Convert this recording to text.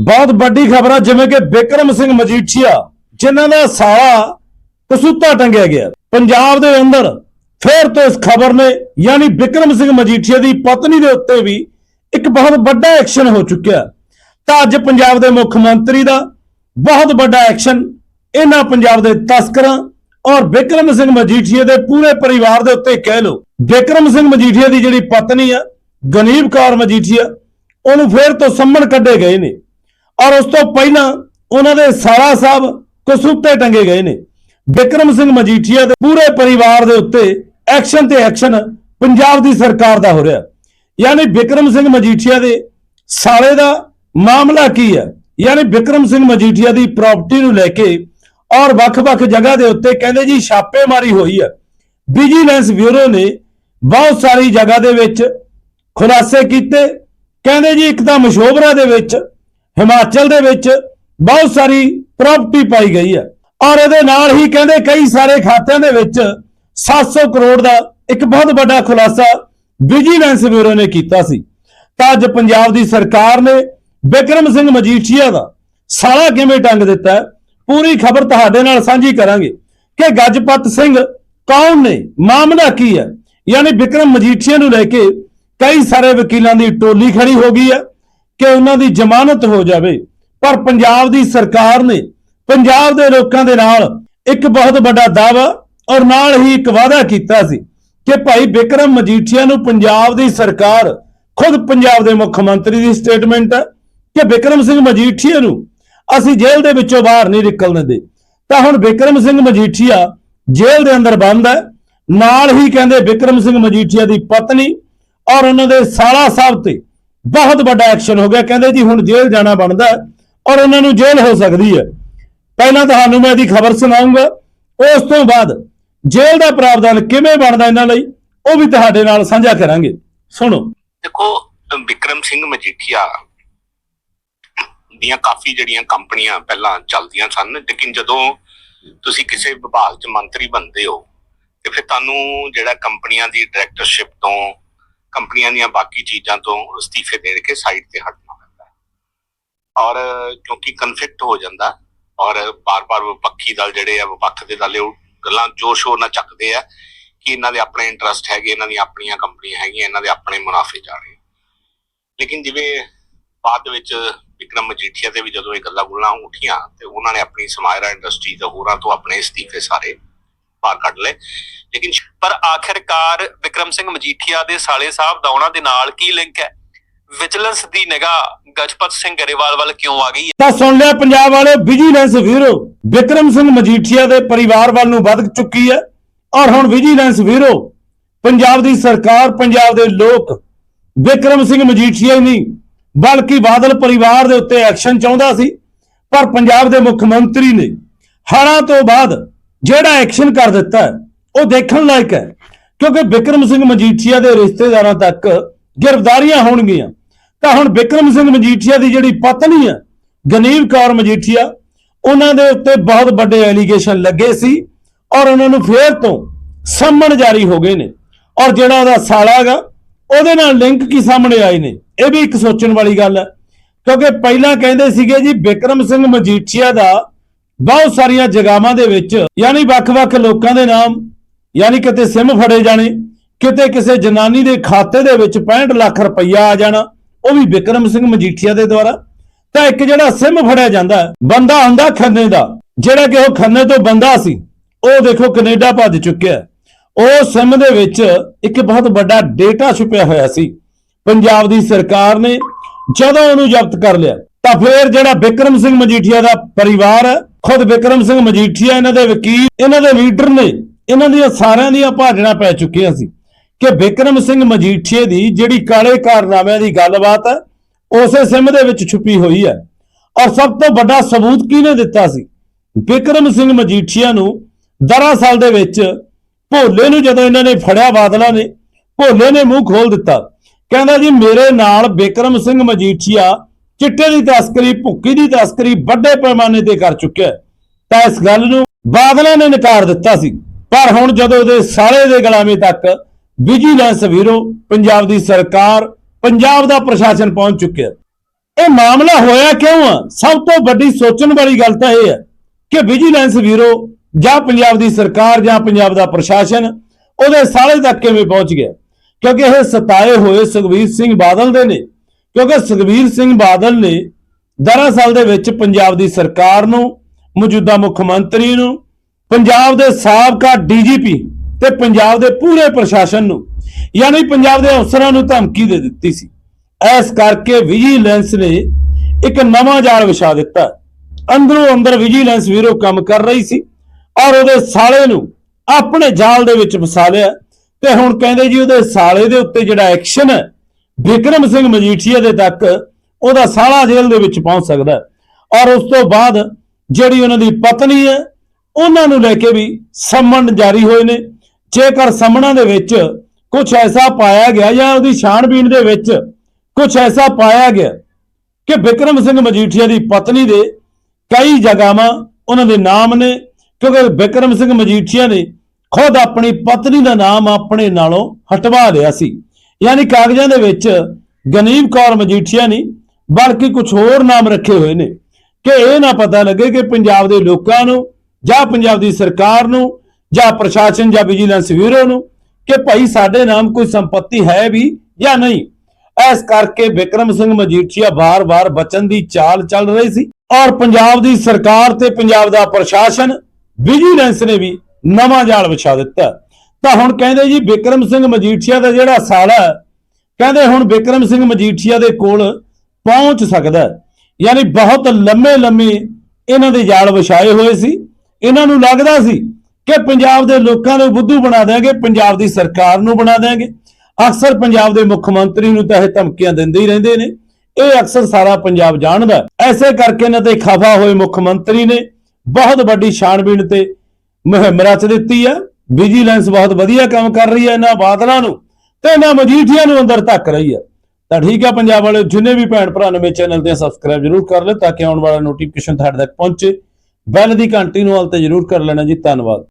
ਬਹੁਤ ਵੱਡੀ ਖਬਰ ਆ, ਜਿਵੇਂ ਕਿ ਬਿਕਰਮ ਸਿੰਘ ਮਜੀਠੀਆ, ਜਿਨ੍ਹਾਂ ਦਾ ਸਾਲਾ ਕਸੂਤਾ ਟੰਗਿਆ ਗਿਆ। ਪੰਜਾਬ ਦੇ ਅੰਦਰ ਫੇਰ ਤੋਂ ਇਸ ਖਬਰ ਨੇ, ਯਾਨੀ ਬਿਕਰਮ ਸਿੰਘ ਮਜੀਠੀਆ ਦੀ ਪਤਨੀ ਦੇ ਉੱਤੇ ਵੀ ਇੱਕ ਬਹੁਤ ਵੱਡਾ ਐਕਸ਼ਨ ਹੋ ਚੁੱਕਿਆ। ਤਾਂ ਅੱਜ ਪੰਜਾਬ ਦੇ ਮੁੱਖ ਮੰਤਰੀ ਦਾ ਬਹੁਤ ਵੱਡਾ ਐਕਸ਼ਨ ਇਹਨਾਂ ਪੰਜਾਬ ਦੇ ਤਸਕਰਾਂ ਔਰ ਬਿਕਰਮ ਸਿੰਘ ਮਜੀਠੀਆ ਦੇ ਪੂਰੇ ਪਰਿਵਾਰ ਦੇ ਉੱਤੇ ਕਹਿ ਲਓ। ਬਿਕਰਮ ਸਿੰਘ ਮਜੀਠੀਆ ਦੀ ਜਿਹੜੀ ਪਤਨੀ ਆ ਗਨੀਬ ਕੌਰ ਮਜੀਠੀਆ, ਉਹਨੂੰ ਫੇਰ ਤੋਂ ਸੰਮਣ ਕੱਢੇ ਗਏ ਨੇ। ਔਰ ਉਸ ਤੋਂ ਪਹਿਲਾਂ ਉਹਨਾਂ ਦੇ ਸਾਲਾ ਸਾਹਿਬ ਕਸੂਤੇ ਟੰਗੇ ਗਏ ਨੇ। ਬਿਕਰਮ ਸਿੰਘ ਮਜੀਠੀਆ ਦੇ ਪੂਰੇ ਪਰਿਵਾਰ ਦੇ ਉੱਤੇ ਐਕਸ਼ਨ ਤੇ ਐਕਸ਼ਨ ਪੰਜਾਬ ਦੀ ਸਰਕਾਰ ਦਾ ਹੋ ਰਿਹਾ। ਯਾਨੀ ਬਿਕਰਮ ਸਿੰਘ ਮਜੀਠੀਆ ਦੇ ਸਾਲੇ ਦਾ ਮਾਮਲਾ ਕੀ ਹੈ? ਯਾਨੀ ਬਿਕਰਮ ਸਿੰਘ ਮਜੀਠੀਆ ਦੀ ਪ੍ਰਾਪਰਟੀ ਨੂੰ ਲੈ ਕੇ ਔਰ ਵੱਖ-ਵੱਖ ਜਗ੍ਹਾ ਦੇ ਉੱਤੇ ਕਹਿੰਦੇ ਜੀ ਛਾਪੇਮਾਰੀ ਹੋਈ ਹੈ। ਵਿਜੀਲੈਂਸ ਬਿਊਰੋ ਨੇ ਬਹੁਤ ਸਾਰੀ ਜਗ੍ਹਾ ਦੇ ਵਿੱਚ ਖੁਲਾਸੇ ਕੀਤੇ। ਕਹਿੰਦੇ ਜੀ ਇੱਕ ਤਾਂ ਮਸ਼ੋਬਰਾ ਦੇ ਵਿੱਚ ਹਿਮਾਚਲ ਦੇ ਵਿੱਚ ਬਹੁਤ ਸਾਰੀ ਪ੍ਰਾਪਰਟੀ ਪਾਈ ਗਈ ਹੈ। ਔਰ ਇਹਦੇ ਨਾਲ ਹੀ ਕਹਿੰਦੇ ਕਈ ਸਾਰੇ ਖਾਤਿਆਂ ਦੇ ਵਿੱਚ 700 ਕਰੋੜ ਦਾ ਇੱਕ ਬਹੁਤ ਵੱਡਾ ਖੁਲਾਸਾ ਵਿਜੀਲੈਂਸ ਬਿਊਰੋ ਨੇ ਕੀਤਾ ਸੀ। ਤਾਂ ਅੱਜ ਪੰਜਾਬ ਦੀ ਸਰਕਾਰ ਨੇ ਬਿਕਰਮ ਸਿੰਘ ਮਜੀਠੀਆ ਦਾ ਸਾਲਾ ਕਿਵੇਂ ਟੰਗ ਦਿੱਤਾ ਪੂਰੀ ਖਬਰ ਤੁਹਾਡੇ ਨਾਲ ਸਾਂਝੀ ਕਰਾਂਗੇ ਕਿ ਗੱਜਪਤ ਸਿੰਘ ਕੌਣ ਨੇ, ਮਾਮਲਾ ਕੀ ਹੈ? ਯਾਨੀ ਬਿਕਰਮ ਮਜੀਠੀਆ ਨੂੰ ਲੈ ਕੇ ਕਈ ਸਾਰੇ ਵਕੀਲਾਂ ਦੀ ਟੋਲੀ ਖੜੀ ਹੋ ਗਈ ਹੈ। ਕਿ ਉਹਨਾਂ ਦੀ ਜ਼ਮਾਨਤ ਹੋ ਜਾਵੇ। ਪਰ ਪੰਜਾਬ ਦੀ ਸਰਕਾਰ ਨੇ ਪੰਜਾਬ ਦੇ ਲੋਕਾਂ ਦੇ ਨਾਲ ਇੱਕ ਬਹੁਤ ਵੱਡਾ ਦਾਅਵਾ ਔਰ ਨਾਲ ਹੀ ਇੱਕ ਵਾਅਦਾ ਕੀਤਾ ਸੀ ਕਿ ਭਾਈ ਬਿਕਰਮ ਮਜੀਠੀਆ ਨੂੰ ਪੰਜਾਬ ਦੀ ਸਰਕਾਰ ਖੁਦ ਪੰਜਾਬ ਦੇ ਮੁੱਖ ਮੰਤਰੀ ਦੀ ਸਟੇਟਮੈਂਟ ਹੈ ਕਿ ਬਿਕਰਮ ਸਿੰਘ ਮਜੀਠੀਆ ਨੂੰ ਅਸੀਂ ਜੇਲ੍ਹ ਦੇ ਵਿੱਚੋਂ ਬਾਹਰ ਨਹੀਂ ਨਿਕਲਣ ਦਿੰਦੇ ਤਾਂ ਹੁਣ ਬਿਕਰਮ ਸਿੰਘ ਮਜੀਠੀਆ ਜੇਲ੍ਹ ਦੇ ਅੰਦਰ ਬੰਦ ਹੈ। ਨਾਲ ਹੀ ਕਹਿੰਦੇ ਬਿਕਰਮ ਸਿੰਘ ਮਜੀਠੀਆ ਦੀ ਪਤਨੀ ਔਰ ਉਹਨਾਂ ਦੇ ਸਾਲਾ ਸਾਹਿਬ ਤੇ ਬਹੁਤ ਵੱਡਾ ਐਕਸ਼ਨ ਹੋ ਗਿਆ। ਕਹਿੰਦੇ ਜੀ, ਹੁਣ ਜੇਲ੍ਹ ਜਾਣਾ ਬਣਦਾ ਔਰ ਉਹਨਾਂ ਨੂੰ ਜੇਲ੍ਹ ਹੋ ਸਕਦੀ ਹੈ। ਪਹਿਲਾਂ ਤੁਹਾਨੂੰ ਮੈਂ ਇਹਦੀ ਖਬਰ ਸੁਣਾਉਂਗਾ। ਉਸ ਤੋਂ ਬਾਅਦ ਜੇਲ੍ਹ ਦਾ ਪ੍ਰਾਵਧਾਨ ਕਿਵੇਂ ਬਣਦਾ ਇਹਨਾਂ ਲਈ, ਉਹ ਵੀ ਤੁਹਾਡੇ ਨਾਲ ਸਾਂਝਾ ਕਰਾਂਗੇ। ਸੁਣੋ। ਦੇਖੋ, ਵਿਕਰਮ ਸਿੰਘ ਮਜੀਠੀਆ ਦੀਆਂ ਕਾਫੀ ਜਿਹੜੀਆਂ ਕੰਪਨੀਆਂ ਪਹਿਲਾਂ ਚੱਲਦੀਆਂ ਸਨ, ਲੇਕਿਨ ਜਦੋਂ ਤੁਸੀਂ ਕਿਸੇ ਵਿਭਾਗ 'ਚ ਮੰਤਰੀ ਬਣਦੇ ਹੋ, ਤੇ ਫਿਰ ਤੁਹਾਨੂੰ ਜਿਹੜਾ ਕੰਪਨੀਆਂ ਦੀ ਡਾਇਰੈਕਟਰਸ਼ਿਪ ਤੋਂ ਕੰਪਨੀਆਂ ਦੀਆਂ ਬਾਕੀ ਚੀਜ਼ਾਂ ਤੋਂ ਅਸਤੀਫੇ ਦੇ ਕੇ ਸਾਈਡ ਤੇ ਹਟਣਾ ਪੈਂਦਾ ਹੈ। ਔਰ ਕਿਉਂਕਿ ਕਨਫਲਿਕਟ ਹੋ ਜਾਂਦਾ, ਔਰ ਬਾਰ-ਬਾਰ ਵਿਪੱਖੀ ਦਲ ਜਿਹੜੇ ਆ ਵਿਪੱਖ ਦੇ ਦਲ, ਉਹ ਗੱਲਾਂ ਜੋਸ਼ ਹੋ ਨਾ ਚੱਕਦੇ ਆ ਕਿ ਇਹਨਾਂ ਦੇ ਆਪਣੇ ਇੰਟਰਸਟ ਹੈਗੇ, ਇਹਨਾਂ ਦੀਆਂ ਆਪਣੀਆਂ ਕੰਪਨੀਆਂ ਹੈਗੀਆਂ, ਇਹਨਾਂ ਦੇ ਆਪਣੇ ਮੁਨਾਫੇ ਜਾ ਰਹੇ ਲੇਕਿਨ ਜਿਵੇਂ ਬਾਅਦ ਦੇ ਵਿੱਚ ਵਿਕਰਮ ਮਜੀਠੀਆ ਤੇ ਵੀ ਜਦੋਂ ਇਹ ਗੱਲਾਂ ਗੁੱਲਾਂ ਉੱਠੀਆਂ ਤੇ ਉਹਨਾਂ ਨੇ ਆਪਣੀ ਸਮਾਇਰਾ ਇੰਡਸਟਰੀ ਤੇ ਹੋਰਾਂ ਤੋਂ ਆਪਣੇ ਅਸਤੀਫੇ ਸਾਰੇ ਬਾਹਰ ਕੱਢ ਲਏ। ਲੇਕਿਨ ਪਰ ਆਖਿਰਕਾਰ ਵਿਕਰਮ ਸਿੰਘ ਮਜੀਠੀਆ ਦੇ ਸਾਲੇ ਸਾਹਿਬ ਦਾ ਉਹਨਾਂ ਦੇ ਨਾਲ ਕੀ ਲਿੰਕ ਹੈ? ਵਿਜੀਲੈਂਸ ਦੀ ਨਿਗਾਹ ਗਜਪਤ ਸਿੰਘ ਗਰੇਵਾਲ ਵੱਲ ਕਿਉਂ ਆ ਗਈ ਤਾਂ ਸੁਣ ਲਿਆ ਪੰਜਾਬ ਵਾਲੇ ਵਿਜੀਲੈਂਸ ਬਿਊਰੋ ਵਿਕਰਮ ਸਿੰਘ ਮਜੀਠੀਆ ਦੇ ਪਰਿਵਾਰ ਵੱਲ ਨੂੰ ਵੱਧ ਚੁੱਕੀ ਹੈ। ਔਰ ਹੁਣ ਵਿਜੀਲੈਂਸ ਬਿਊਰੋ ਪੰਜਾਬ ਦੀ ਸਰਕਾਰ, ਪੰਜਾਬ ਦੇ ਲੋਕ, ਵਿਕਰਮ ਸਿੰਘ ਮਜੀਠੀਆ ਹੀ ਨਹੀਂ, ਬਲਕਿ ਬਾਦਲ ਪਰਿਵਾਰ ਦੇ ਉੱਤੇ ਐਕਸ਼ਨ ਚਾਹੁੰਦਾ ਸੀ। ਪਰ ਪੰਜਾਬ ਦੇ ਮੁੱਖ ਮੰਤਰੀ ਨੇ, ਹੜ੍ਹਾਂ ਤੋਂ ਬਾਅਦ ਜਿਹੜਾ ਐਕਸ਼ਨ ਕਰ ਦਿੱਤਾ ਹੈ, ਉਹ ਦੇਖਣ ਲਾਇਕ ਹੈ। ਕਿਉਂਕਿ ਵਿਕਰਮ ਸਿੰਘ ਮਜੀਠੀਆ ਦੇ ਰਿਸ਼ਤੇਦਾਰਾਂ ਤੱਕ ਗ੍ਰਿਫਤਾਰੀਆਂ ਹੋਣਗੀਆਂ। ਤਾਂ ਹੁਣ ਵਿਕਰਮ ਸਿੰਘ ਮਜੀਠੀਆ ਦੀ ਜਿਹੜੀ ਪਤਨੀ ਹੈ ਗਨੀਵ ਕੌਰ ਮਜੀਠੀਆ ਉਹਨਾਂ ਦੇ ਉੱਤੇ ਬਹੁਤ ਵੱਡੇ ਐਲੀਗੇਸ਼ਨ ਲੱਗੇ ਸੀ ਔਰ ਉਹਨਾਂ ਨੂੰ ਫੇਰ ਤੋਂ ਸੰਮਣ ਜਾਰੀ ਹੋ ਗਏ ਨੇ। ਔਰ ਜਿਹੜਾ ਉਹਦਾ ਸਾਲਾ ਹੈਗਾ ਉਹਦੇ ਨਾਲ ਲਿੰਕ ਕੀ ਸਾਹਮਣੇ ਆਏ ਨੇ? ਇਹ ਵੀ ਇੱਕ ਸੋਚਣ ਵਾਲੀ ਗੱਲ ਹੈ। ਕਿਉਂਕਿ ਪਹਿਲਾਂ ਕਹਿੰਦੇ ਸੀਗੇ ਜੀ ਵਿਕਰਮ ਸਿੰਘ ਮਜੀਠੀਆ ਦਾ ਬਹੁਤ ਸਾਰੀਆਂ ਜਗਾਵਾਂ ਦੇ ਵਿੱਚ, ਯਾਨੀ ਵੱਖ-ਵੱਖ ਲੋਕਾਂ ਦੇ ਨਾਮ, ਯਾਨੀ ਕਿਤੇ ਸਿਮ ਫੜੇ ਜਾਣੇ, ਕਿਤੇ ਕਿਸੇ ਜਨਾਨੀ ਦੇ ਖਾਤੇ ਦੇ ਵਿੱਚ 65 ਲੱਖ ਰੁਪਈਆ ਆ ਜਾਣਾ, ਉਹ ਵੀ ਵਿਕਰਮ ਸਿੰਘ ਮਜੀਠੀਆ ਦੇ ਦੁਆਰਾ। ਤਾਂ ਇੱਕ ਜਿਹੜਾ ਸਿਮ ਫੜਿਆ ਜਾਂਦਾ, ਬੰਦਾ ਹੁੰਦਾ ਖੰਨੇ ਦਾ, ਜਿਹੜਾ ਕਿ ਉਹ ਖੰਨੇ ਤੋਂ ਬੰਦਾ ਸੀ, ਉਹ ਦੇਖੋ ਕੈਨੇਡਾ ਭੱਜ ਚੁੱਕਿਆ। ਉਹ ਸਿਮ ਦੇ ਵਿੱਚ ਇੱਕ ਬਹੁਤ ਵੱਡਾ ਡੇਟਾ ਛੁਪਿਆ ਹੋਇਆ ਸੀ। ਪੰਜਾਬ ਦੀ ਸਰਕਾਰ ਨੇ ਜਦੋਂ ਉਹਨੂੰ ਜ਼ਬਤ ਕਰ ਲਿਆ ਤਾਂ ਫਿਰ ਜਿਹੜਾ ਵਿਕਰਮ ਸਿੰਘ ਮਜੀਠੀਆ ਦਾ ਪਰਿਵਾਰ ਹੈ, ਖੁਦ ਵਿਕਰਮ ਸਿੰਘ ਮਜੀਠੀਆ ਇਹਨਾਂ ਦੇ ਵਕੀਲ, ਇਹਨਾਂ ਦੇ ਲੀਡਰ ਨੇ, ਇਹਨਾਂ ਦੀਆਂ ਸਾਰਿਆਂ ਦੀਆਂ ਭਾਜਣਾ ਪੈ ਚੁੱਕੀਆਂ ਸੀ ਕਿ ਵਿਕਰਮ ਸਿੰਘ ਮਜੀਠੀਏ ਦੀ ਜਿਹੜੀ ਕਾਲੇ ਕਾਰਨਾਮਿਆਂ ਦੀ ਗੱਲਬਾਤ ਹੈ, ਉਸੇ ਸਿਮ ਦੇ ਵਿੱਚ ਛੁਪੀ ਹੋਈ ਹੈ। ਔਰ ਸਭ ਤੋਂ ਵੱਡਾ ਸਬੂਤ ਕਿਹਨੇ ਦਿੱਤਾ ਸੀ? ਵਿਕਰਮ ਸਿੰਘ ਮਜੀਠੀਆ ਨੂੰ ਦਰਅਸਲ ਦੇ ਵਿੱਚ ਭੋਲੇ ਨੂੰ ਜਦੋਂ ਇਹਨਾਂ ਨੇ ਫੜਿਆ ਬਾਦਲਾਂ ਨੇ, ਭੋਲੇ ਨੇ ਮੂੰਹ ਖੋਲ ਦਿੱਤਾ। ਕਹਿੰਦਾ ਜੀ, ਮੇਰੇ ਨਾਲ ਵਿਕਰਮ ਸਿੰਘ ਮਜੀਠੀਆ ਚਿੱਟੇ ਦੀ ਤਸਕਰੀ ਭੁੱਕੀ ਦੀ ਤਸਕਰੀ ਵੱਡੇ ਪੈਮਾਨੇ ਤੇ ਕਰ ਚੁੱਕਿਆ ਤਾਂ ਇਸ ਗੱਲ ਨੂੰ ਬਾਦਲਾਂ ਨੇ ਨਕਾਰ ਦਿੱਤਾ ਸੀ। ਪਰ ਹੁਣ ਜਦੋਂ ਉਹਦੇ ਸਾਲੇ ਦੇ ਗੁਲਾਮੇ ਤੱਕ ਵਿਜੀਲੈਂਸ ਵੀਰੋ, ਪੰਜਾਬ ਦੀ ਸਰਕਾਰ, ਪੰਜਾਬ ਦਾ ਪ੍ਰਸ਼ਾਸਨ ਪਹੁੰਚ ਚੁੱਕਿਆ ਇਹ ਮਾਮਲਾ ਹੋਇਆ ਕਿਉਂ ਆ? ਸਭ ਤੋਂ ਵੱਡੀ ਸੋਚਣ ਵਾਲੀ ਗੱਲ ਤਾਂ ਇਹ ਹੈ ਕਿ ਵਿਜੀਲੈਂਸ ਬਿਊਰੋ ਜਾਂ ਪੰਜਾਬ ਦੀ ਸਰਕਾਰ, ਜਾਂ ਪੰਜਾਬ ਦਾ ਪ੍ਰਸ਼ਾਸਨ ਉਹਦੇ ਸਾਰੇ ਤੱਕ ਕਿਵੇਂ ਪਹੁੰਚ ਗਿਆ? ਕਿਉਂਕਿ ਇਹ ਸਤਾਏ ਹੋਏ ਸੁਖਬੀਰ ਸਿੰਘ ਬਾਦਲ ਦੇ ਨੇ। ਕਿਉਂਕਿ ਸੁਖਬੀਰ ਸਿੰਘ ਬਾਦਲ ਨੇ ਦਰਅਸਲ ਦੇ ਵਿੱਚ ਪੰਜਾਬ ਦੀ ਸਰਕਾਰ ਨੂੰ, ਮੌਜੂਦਾ ਮੁੱਖ ਮੰਤਰੀ ਨੂੰ, ਪੰਜਾਬ ਦੇ ਸਾਬਕਾ ਡੀਜੀਪੀ ਤੇ ਪੰਜਾਬ ਦੇ ਪੂਰੇ ਪ੍ਰਸ਼ਾਸਨ ਨੂੰ, ਯਾਨੀ ਪੰਜਾਬ ਦੇ ਅਫਸਰਾਂ ਨੂੰ ਧਮਕੀ ਦੇ ਦਿੱਤੀ ਸੀ। ਇਸ ਕਰਕੇ ਵਿਜੀਲੈਂਸ ਨੇ ਇੱਕ ਨਵਾਂ ਜਾਲ ਵਿਛਾ ਦਿੱਤਾ। ਅੰਦਰੋਂ ਅੰਦਰ ਵਿਜੀਲੈਂਸ ਵੀਰੋ ਕੰਮ ਕਰ ਰਹੀ ਸੀ ਔਰ ਉਹਦੇ ਸਾਲੇ ਨੂੰ ਆਪਣੇ ਜਾਲ ਦੇ ਵਿੱਚ ਫਸਾ ਲਿਆ। ਤੇ ਹੁਣ ਕਹਿੰਦੇ ਜੀ ਉਹਦੇ ਸਾਲੇ ਦੇ ਉੱਤੇ ਜਿਹੜਾ ਐਕਸ਼ਨ ਹੈ ਵਿਕਰਮ ਸਿੰਘ ਮਜੀਠੀਆ ਦੇ ਤੱਕ ਉਹਦਾ ਸਾਲਾ ਜੇਲ੍ਹ ਦੇ ਵਿੱਚ ਪਹੁੰਚ ਸਕਦਾ ਔਰ ਉਸ ਤੋਂ ਬਾਅਦ ਜਿਹੜੀ ਉਹਨਾਂ ਦੀ ਪਤਨੀ ਹੈ, ਉਹਨਾਂ ਨੂੰ ਲੈ ਕੇ ਵੀ ਸੰਮਨ ਜਾਰੀ ਹੋਏ ਨੇ। ਜੇਕਰ ਸੰਮਨਾਂ ਦੇ ਵਿੱਚ ਕੁਝ ਐਸਾ ਪਾਇਆ ਗਿਆ ਜਾਂ ਉਹਦੀ ਛਾਣਬੀਣ ਦੇ ਵਿੱਚ ਕੁਝ ਐਸਾ ਪਾਇਆ ਗਿਆ ਕਿ ਵਿਕਰਮ ਸਿੰਘ ਮਜੀਠੀਆ ਦੀ ਪਤਨੀ ਦੇ ਕਈ ਜਗ੍ਹਾਵਾਂ ਉਹਨਾਂ ਦੇ ਨਾਮ ਨੇ, ਕਿਉਂਕਿ ਵਿਕਰਮ ਸਿੰਘ ਮਜੀਠੀਆ ਨੇ ਖੁਦ ਆਪਣੀ ਪਤਨੀ ਦਾ ਨਾਮ ਆਪਣੇ ਨਾਲੋਂ ਹਟਵਾ ਲਿਆ ਸੀ। ਯਾਨੀ ਕਾਗਜ਼ਾਂ ਦੇ ਵਿੱਚ ਗਨੀਮ ਕੌਰ ਮਜੀਠੀਆ ਨਹੀਂ, ਬਲਕਿ ਕੁਝ ਹੋਰ ਨਾਮ ਰੱਖੇ ਹੋਏ ਨੇ। ਕਿ ਇਹ ਨਾ ਪਤਾ ਲੱਗੇ ਕਿ ਪੰਜਾਬ ਦੇ ਲੋਕਾਂ ਨੂੰ, ਜਾਂ ਪੰਜਾਬ ਦੀ ਸਰਕਾਰ ਨੂੰ, ਜਾਂ ਪ੍ਰਸ਼ਾਸਨ, ਜਾਂ ਵਿਜੀਲੈਂਸ ਬਿਊਰੋ ਨੂੰ, ਕਿ ਭਾਈ ਸਾਡੇ ਨਾਮ ਕੋਈ ਸੰਪਤੀ ਹੈ ਵੀ ਜਾਂ ਨਹੀਂ। ਇਸ ਕਰਕੇ ਵਿਕਰਮ ਸਿੰਘ ਮਜੀਠੀਆ ਵਾਰ-ਵਾਰ ਬਚਨ ਦੀ ਚਾਲ ਚੱਲ ਰਹੀ ਸੀ। ਔਰ ਪੰਜਾਬ ਦੀ ਸਰਕਾਰ ਤੇ ਪੰਜਾਬ ਦਾ ਪ੍ਰਸ਼ਾਸਨ, ਵਿਜੀਲੈਂਸ ਨੇ ਵੀ ਨਵਾਂ ਜਾਲ ਵਿਛਾ ਦਿੱਤਾ। ਤਾਂ ਹੁਣ ਕਹਿੰਦੇ ਜੀ ਵਿਕਰਮ ਸਿੰਘ ਮਜੀਠੀਆ ਦਾ ਜਿਹੜਾ ਸਾਲਾ ਕਹਿੰਦੇ ਹੁਣ ਵਿਕਰਮ ਸਿੰਘ ਮਜੀਠੀਆ ਦੇ ਕੋਲ ਪਹੁੰਚ ਸਕਦਾ ਯਾਨੀ ਬਹੁਤ ਲੰਮੇ ਲੰਮੇ ਇਹਨਾਂ ਦੇ ਜਾਲ ਵਿਛਾਏ ਹੋਏ ਸੀ। ਇਹਨਾਂ ਨੂੰ ਲੱਗਦਾ ਸੀ ਕਿ ਪੰਜਾਬ ਦੇ ਲੋਕਾਂ ਨੂੰ ਬੁੱਧੂ ਬਣਾ ਦੇਾਂਗੇ ਪੰਜਾਬ ਦੀ ਸਰਕਾਰ ਨੂੰ ਬਣਾ ਦੇਾਂਗੇ ਅਕਸਰ ਪੰਜਾਬ ਦੇ ਮੁੱਖ ਮੰਤਰੀ ਨੂੰ ਤਾਂ ਇਹ ਧਮਕੀਆਂ ਦਿੰਦੇ ਹੀ ਰਹਿੰਦੇ ਨੇ। ਇਹ ਅਕਸਰ ਸਾਰਾ ਪੰਜਾਬ ਜਾਣਦਾ ਹੈ। ਐਸੇ ਕਰਕੇ ਇਹਨਾਂ ਤੇ ਖਫਾ ਹੋਏ ਮੁੱਖ ਮੰਤਰੀ ਨੇ ਬਹੁਤ ਵੱਡੀ ਛਾਣਬੀਣ ਤੇ ਮੁਹਿੰਮ ਰਚ ਦਿੱਤੀ ਹੈ। ਵਿਜੀਲੈਂਸ ਬਹੁਤ ਵਧੀਆ ਕੰਮ ਕਰ ਰਹੀ ਹੈ ਇਹਨਾਂ ਬਾਦਲਾਂ ਨੂੰ ਤੇ ਇਹਨਾਂ ਮਜੀਠੀਆਂ ਨੂੰ ਅੰਦਰ ਧੱਕ ਰਹੀ ਹੈ। ਤਾਂ ਠੀਕ ਹੈ ਪੰਜਾਬ ਵਾਲੇ ਜਿੰਨੇ ਵੀ ਭੈਣ ਭਰਾ ਨਵੇਂ ਚੈਨਲ ਤੇ ਸਬਸਕ੍ਰਾਈਬ ਜਰੂਰ ਕਰ ਲੈ ਤਾਂ ਕਿ ਆਉਣ ਵਾਲਾ ਨੋਟੀਫਿਕੇਸ਼ਨ ਤੁਹਾਡੇ ਤੱਕ ਪਹੁੰਚੇ। ਬੈਲ ਦੀ ਘੰਟੀ ਨੂੰ ਹਾਲ ਤੇ ਜਰੂਰ ਕਰ ਲੈਣਾ ਜੀ। ਧੰਨਵਾਦ।